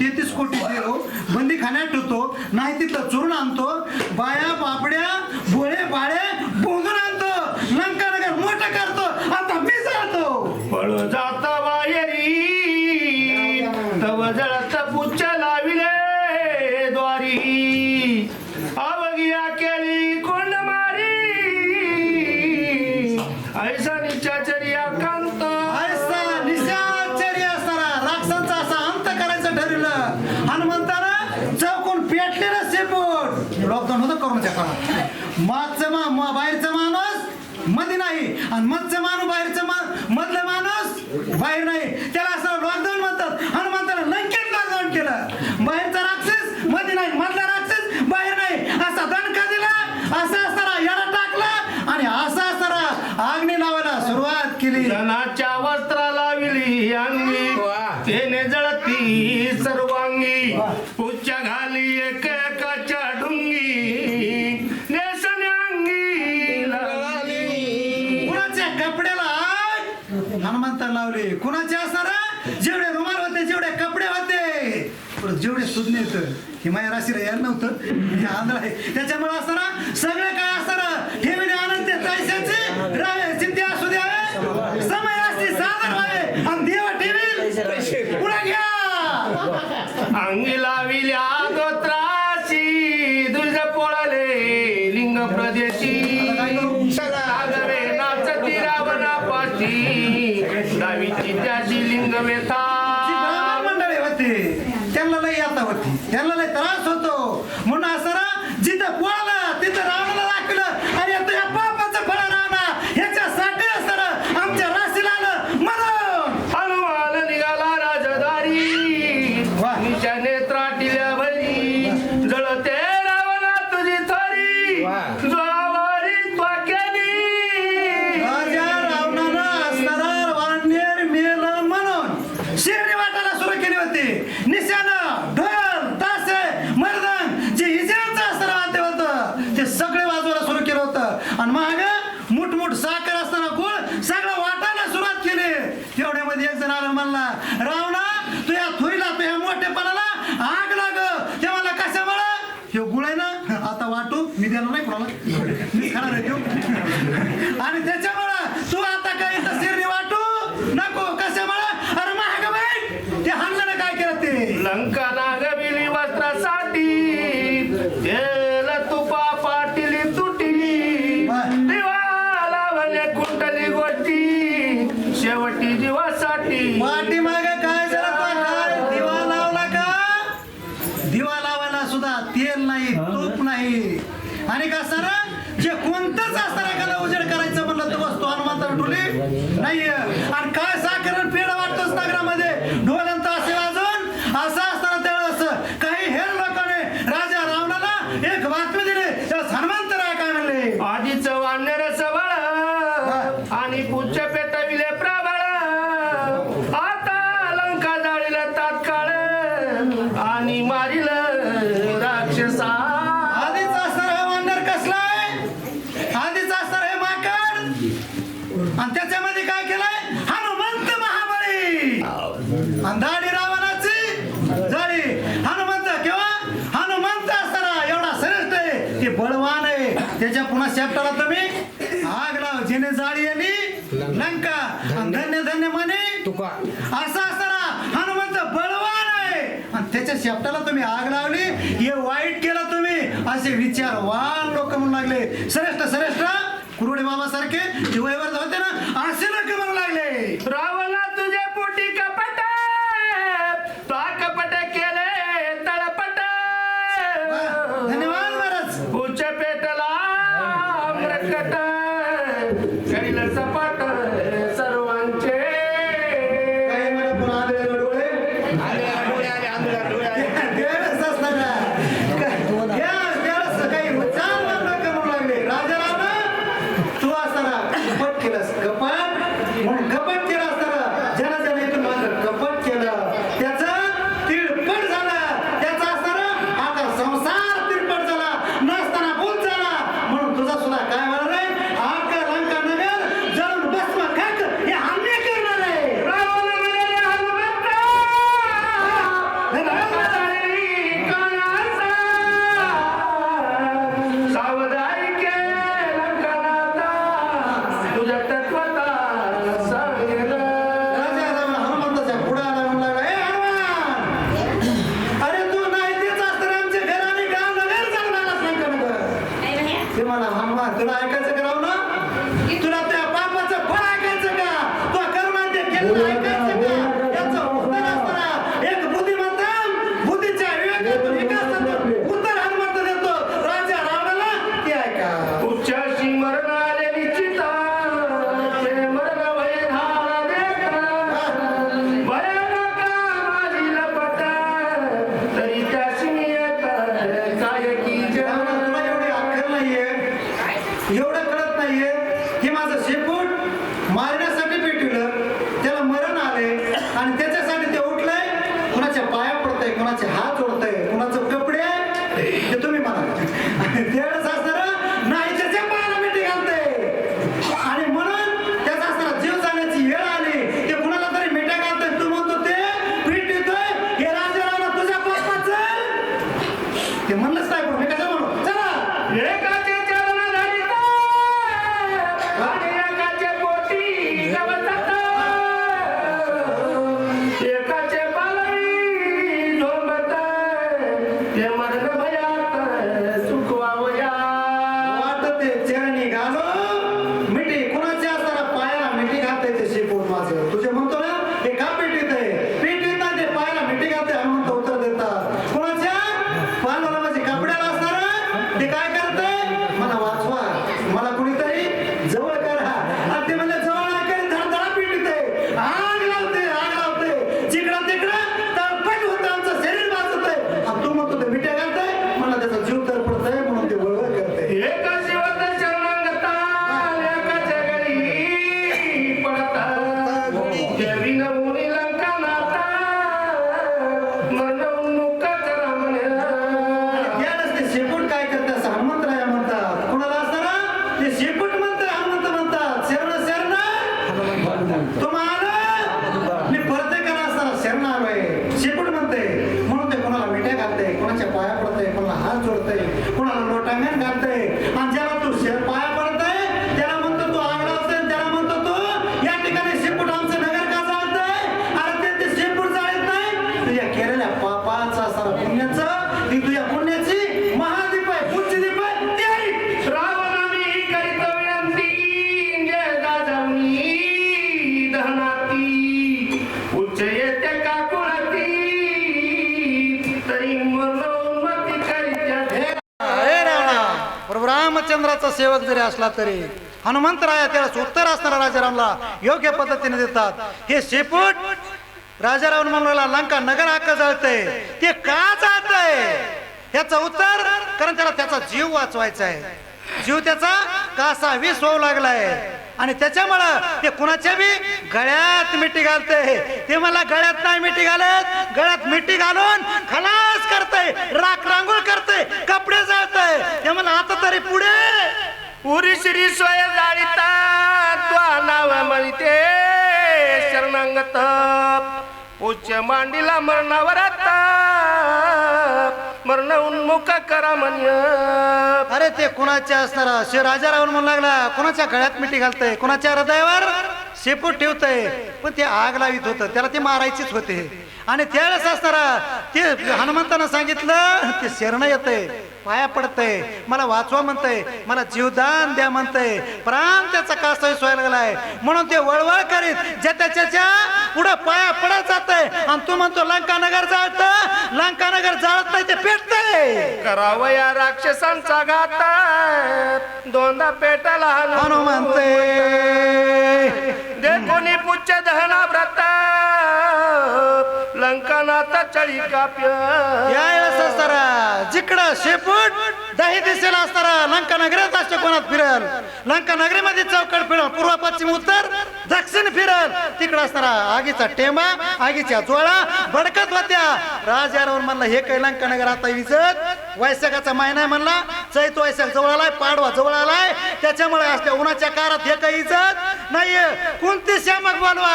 तेहतीस कोटी देऊ बंदी खाण्यात ठेवतो नाही तिथं चूर्ण आणतो बाया बापड्या भोळे बाळे बोंगून आणतो लंका नगर मोठ करतो आता मी जातो. पळ जाता बाहेरी तव जळत पुच्छ लाविले द्वारी. अवगिया केली कोंड मारी ऐसा निचाचे ভাইয়ের लावे कुणाचे असणार जेवढे रुमाल होते जेवढे कपडे होते. जेवढे सुज्ञ येत हे माझ्या रे यायला नव्हतं. आंध्र आहे. त्याच्यामुळे असणार सगळे काय असणार? ठेवले आनंद पैशाचे रावे असू द्यावे समय असते सादर व्हावे. आणि देवा ठेवी पुढे घ्या. अंगी लाविल्या गोत्राशी दुर्ज पोळाले लिंग प्रदेशी. കേരള कुंटली वटी शेवटी मागे काय जरा बघा दिवा लावला का? दिवा लावायला सुद्धा तेल नाही तूप नाही. आणि का सर? जे कोणतंच असताना एखादा उजेड करायचं म्हणलं तर वस्तू तर ठुली. नाही आणि काय चॅप्टरला तुम्ही आग लाव जेने जाळी आली लंका. धन्य. धन्य म्हणे असा असताना हनुमंत बळवान आहे. आणि त्याच्या शेपटाला तुम्ही आग लावली हे वाईट केलं तुम्ही. असे विचारवान लोक म्हणू लागले. श्रेष्ठ श्रेष्ठ कुरुडे बाबा सारखे दिवयवर होते ना. असे लोक म्हणू लागले. रावण கரில சப்பாட்டம் आले हात जोडते कोणाला लोटांगण घालते आणि रामचंद्राचा सेवक जरी असला तरी हनुमंतराया त्याला उत्तर असणारा राजारामला योग्य पद्धतीने देतात. हे शेपूट राजाराम म्हणला लंका नगर हक्क जळतय. ते का जाळतंय याचं उत्तर कारण त्याला त्याचा जीव वाचवायचा आहे जीव त्याचा कासा वीस होऊ लागलाय. आणि त्याच्यामुळं ते कुणाच्या बी गळ्यात मिठी घालते ते मला गळ्यात नाही मिठी घालत. गळ्यात मिठी घालून खलास करतय राख रांगोळ करतय कपडे जाळतय. ते मला आता तरी पुढे. पुरी श्री स्वय जाळीता नाव म्हणते शरणांगत उच्च मांडीला मरणावर मरण उन्मुख करा म्हण अरे ते कुणाच्या असणारा? शे राजा राहून म्हणू लागला. कुणाच्या गळ्यात मिठी घालतय? कुणाच्या हृदयावर? शेपूट ठेवतय. पण ते आग लावित होतं. त्याला ते मारायचीच होते. आणि त्यावेळेस असणारा ते हनुमंतानं सांगितलं ते शरण येतंय पाया पडतंय मला वाचवा म्हणतंय मला जीवदान द्या म्हणतंय. प्राण त्याचा कासय सोयाला लागलाय म्हणून ते वळवळ करीत ज्या त्याच्या पुढं पाया पडत जातंय. आणि तू म्हणतो लंकानगर जाळत लंकानगर जाळत नाही ते पेटतंय. करावया राक्षसांचा घात दोनदा पेटाला हनुमंते दे कोणी पुच्छ दहना व्रत लंकनाथ चळी काप्य. यावेळेस असताना जिकडं शेपूट दही दिसेल असताना लंका नगरात असतो कोणात फिरल? लंका नगरीमध्ये चौकड फिरल पूर्व पश्चिम उत्तर दक्षिण फिरल. तिकडं असताना आगीचा टेंबा आगीच्या जोळा भडकत होत्या. राजारावर म्हणला हे काही लंका नगर आता विजत वैशाखाचा महिना म्हणला चैत वैशाख जवळ आलाय पाडवा जवळ आलाय. त्याच्यामुळे असल्या उन्हाच्या काळात हे काही इजत नाहीये. कोणती श्यामक बोलवा?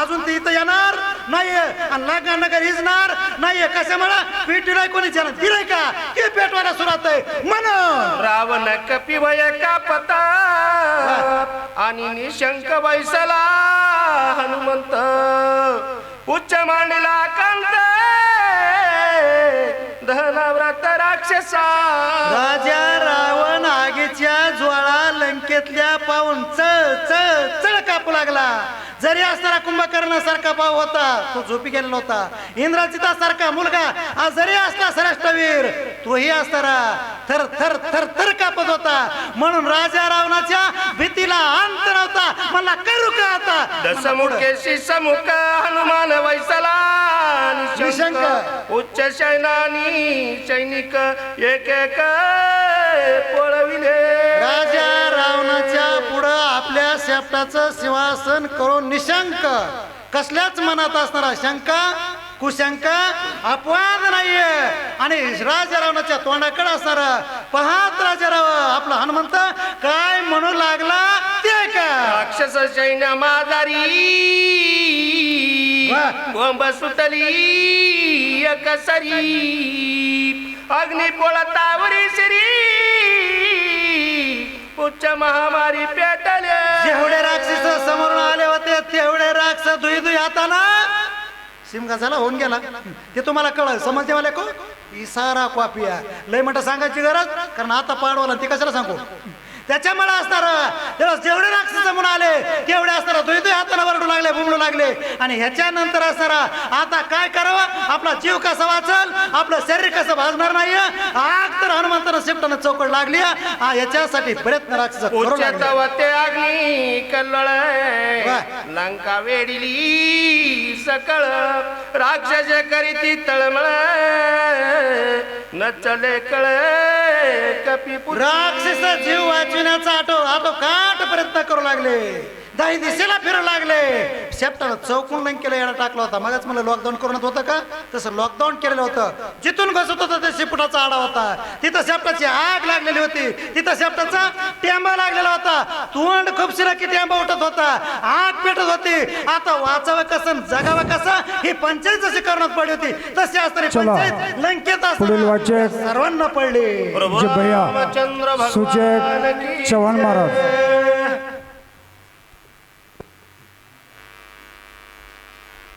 अजून ते इथं येणार नाहीये. आणि लंका नगर हिजणार नाहीये. कशामुळे? पेटीला कोणी जन दिलंय का? ते पेटवायला सुरुवात आहे? म्हणून रावण कपिवय कापता. आणि निशंक बैसला हनुमंत. उच्च मांडला कांत धनाव्रत राक्षसा. राजा रावण आगीच्या ज्वाळा लंकेतल्या पाहून चळ चळ चळ कापू लागला. जरी असणारा कुंभकर्ण सारखा भाव होता तो झोपी गेलेला होता. इंद्रजिता सारखा मुलगा आज जरी असला श्रेष्ठवीर तोही असणारा थर थर थर थर कापत होता. म्हणून राजा रावणाच्या भीतीला अंत नव्हता. मला करू का आता? दसमुखेशी समुख हनुमान वैसला निशंक. उच्च सैनानी सैनिक एक एक पळविले. राजा रावणाच्या पुढं आपल्या शेपटाचं सिंहासन करून निशंक. कसल्याच मनात असणारा शंका कुशंका अपवाद नाहीये. आणि राजा रावणाच्या तोंडाकडे असणारा पाहत राजा राव आपला हनुमंत काय म्हणू लागला ते का राक्षस सैन्य माजारी वा. बोंब सुटली एक सरी. अग्नी पोळतावरी श्री उच्च महामारी पेटले. जेवढे राक्षस समोरून आले होते तेवढे राक्षस दुई दुई हाताना शिमगा झाला होऊन गेला. ते तुम्हाला कळ समजते मला को इसारा कॉपिया लय म्हणता सांगायची गरज? कारण आता पाडवाला ती कशाला सांगू? त्याच्यामुळे असणार तेव्हा जेवढे राक्षस म्हणून आले तेवढे असणार दुई दुई हाताने वरडू लागले बुमडू लागले. आणि ह्याच्यानंतर असणारा आता काय करावं? आपला जीव कसा वाचल? आपलं शरीर कसं भाजणार नाही आग तर हनुमंतानं शिफ्टानं चौकड लागली हा, याच्यासाठी प्रयत्न राक्षस अग्नी कल्लोळ. लंका वेडिली सकळ. राक्षस करीती तळमळ. न चले कळ. राक्षस जीव वाचविण्याचा आटो आटो काट प्रयत्न करू लागले. दाही दिशेला फिरू लागले. शेपटाला चौकून लंकेला येडा टाकला होता. मगच मला लॉकडाऊन करून होतं का? तसं लॉकडाऊन केलेलं होतं. जिथून घसत होतं ते शेपुटाचा आडा होता. तिथं शेपटाची आग लागलेली होती. तिथं शेपटाचा टेंबा लागलेला होता. तोंड खूप की टेंबा उठत होता. आग पेटत होती. आता वाचावं कसं जगावं कसं ही पंचायत जशी करण्यात पडली होती. तशी असणारी चला. पंचायत लंकेत असताना. सर्वांना पडली. चव्हाण महाराज.